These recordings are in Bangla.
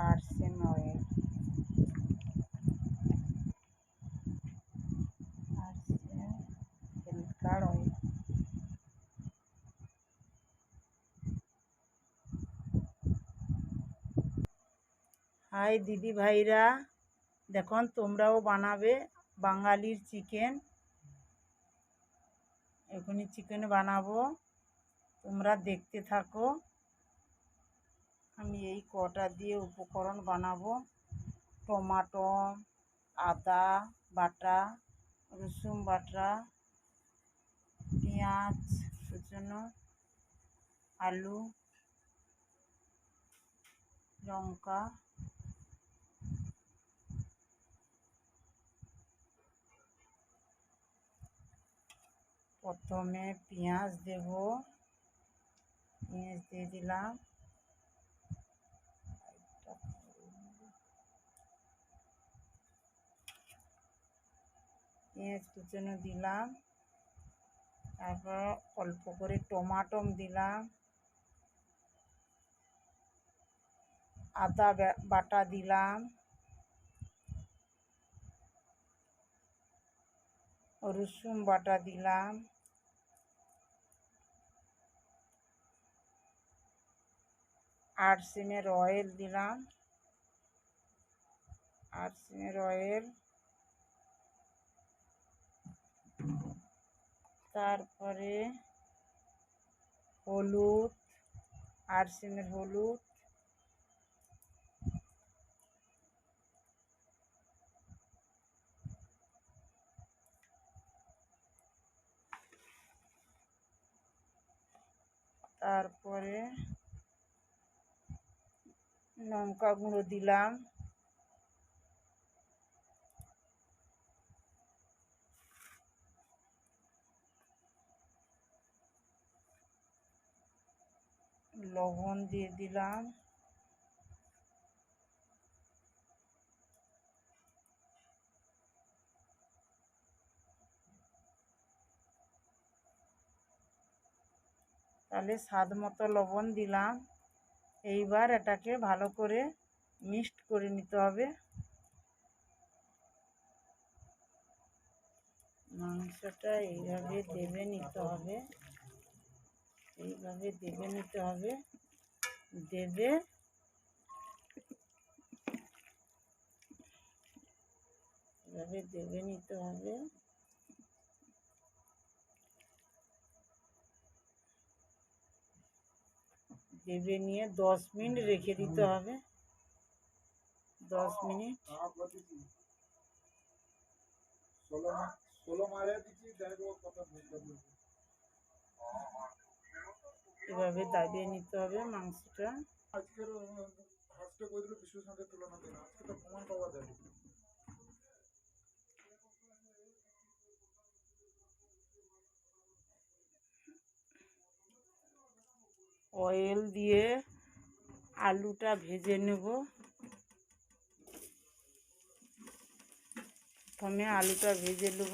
আর্সেন অয়েল আর্সেন হেলকার অয়েল হাই দিদি ভাইরা, দেখুন তোমরাও বানাবে বাঙালির চিকেন এখনই চিকেন বানাবো। তোমরা দেখতে থাকো। আমি এই কটা দিয়ে উপকরণ বানাবো। টমাটো, আদা বাটা, রসুন বাটা, পেঁয়াজ কুচনো আলু, লঙ্কা, প্রথমে পেঁয়াজ দেব। পেঁয়াজ দিয়ে দিলাম। পেঁয়াজ কুচনো দিলাম। তারপর অল্প করে টমাটো দিলাম। আদা বাটা দিলাম। রসুন বাটা দিলাম। আর সিমের অয়েল দিলাম। আট সিমের অয়েল তারপরে হলুদ আর সিমের হলুদ তারপরে লঙ্কা গুঁড়ো দিলাম। লবণ দিয়ে দিলাম। তাহলে স্বাদ মতো লবণ দিলাম। এইবার এটাকে ভালো করে মিক্সড করে নিতে হবে। মাংসটা এইভাবে দেবে নিতে হবে। এইভাবে দেবে নিতে হবে। দেবে। এভাবে দেবে নিতে হবে। দেবে নিয়ে দশ মিনিট রেখে দিতে হবে। দশ মিনিট। এভাবে দাবিয়ে নিতে হবে মাংসটা। আজকের বিশ্বের সঙ্গে তুলনা দিন আজকে তো প্রমাণ পাওয়া যায় অয়েল দিয়ে আলুটা ভেজে নেব। প্রথমে আলুটা ভেজে নেব।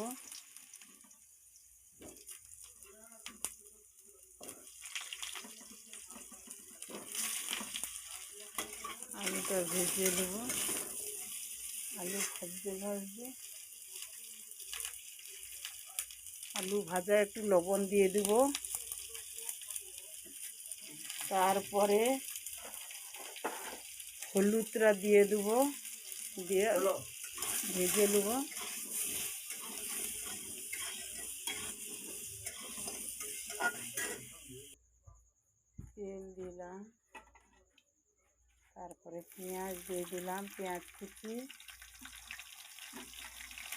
আলুটা ভেজে নেব। আলু ভাজতে ভাজতে। আলু ভাজা একটু লবণ দিয়ে দেবো। তারপরে হলুদটা দিয়ে দেবো। দিয়ে ভেজে নেব। তেল দিলাম। তারপরে পেঁয়াজ দিয়ে দিলাম পেঁয়াজ কুচি।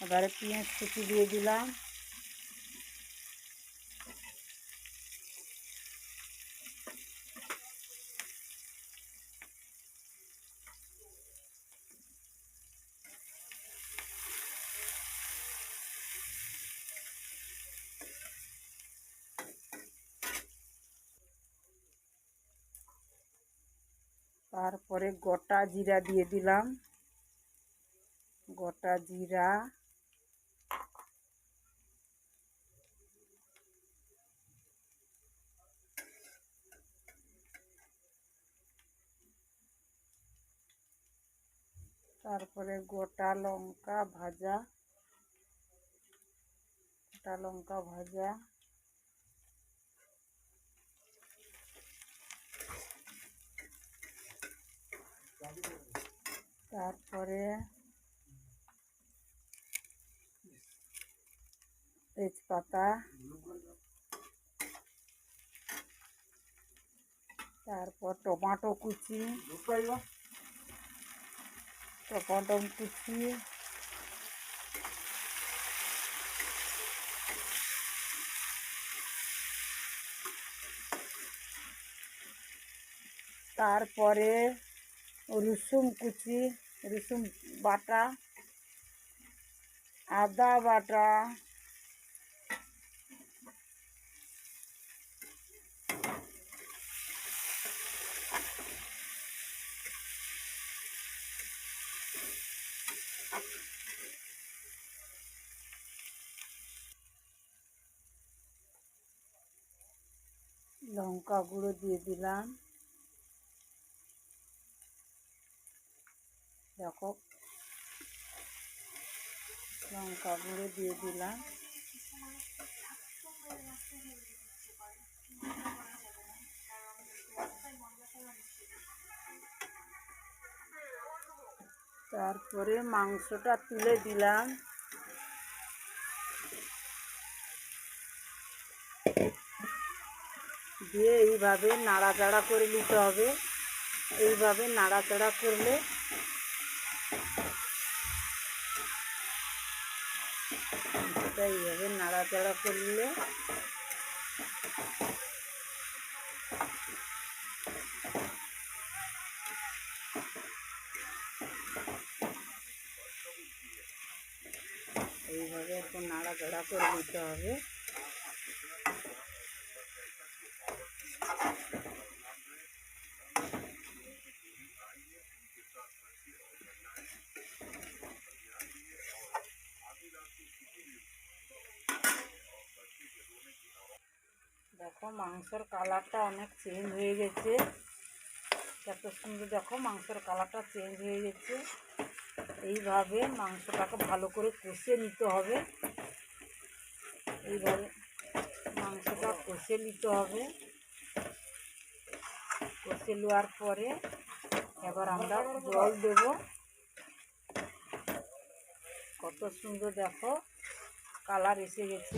এবারে পেঁয়াজ কুচি দিয়ে দিলাম। তারপরে গোটা জিরা দিয়ে দিলাম। গোটা জিরা। তারপরে গোটা লঙ্কা ভাজা। গোটা লঙ্কা ভাজা। তারপরে তেজপাতা তারপর টমাটো কুচি টমাটো কুচি তারপরে রসুন কুচি রসুন বাটা আদা বাটা লঙ্কা গুঁড়ো দিয়ে দিলাম দেখো। লঙ্কা গুঁড়ো দিয়ে দিলাম। তারপরে মাংসটা তুলে দিলাম। দিয়ে এইভাবে নাড়াচাড়া করে নিতে হবে। এইভাবে নাড়াচাড়া করলে মাংসটা এইভাবে নাড়াচাড়া করলে এইভাবে একটু নাড়াচাড়া করে নিতে হবে দেখো মাংসের কালারটা অনেক চেঞ্জ হয়ে গেছে। এত সুন্দর দেখো মাংসের কালারটা চেঞ্জ হয়ে গেছে। এইভাবে মাংসটাকে ভালো করে কষে নিতে হবে। এইভাবে মাংসটা কষে নিতে হবে। কষে নেওয়ার পরে এবার আমরা জল দেব। কত সুন্দর দেখো কালার এসে গেছে।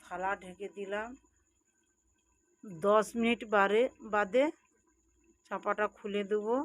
থালা ঢেকে দিলাম। দশ মিনিট বারে বাদে চাপাটা খুলে দেবো।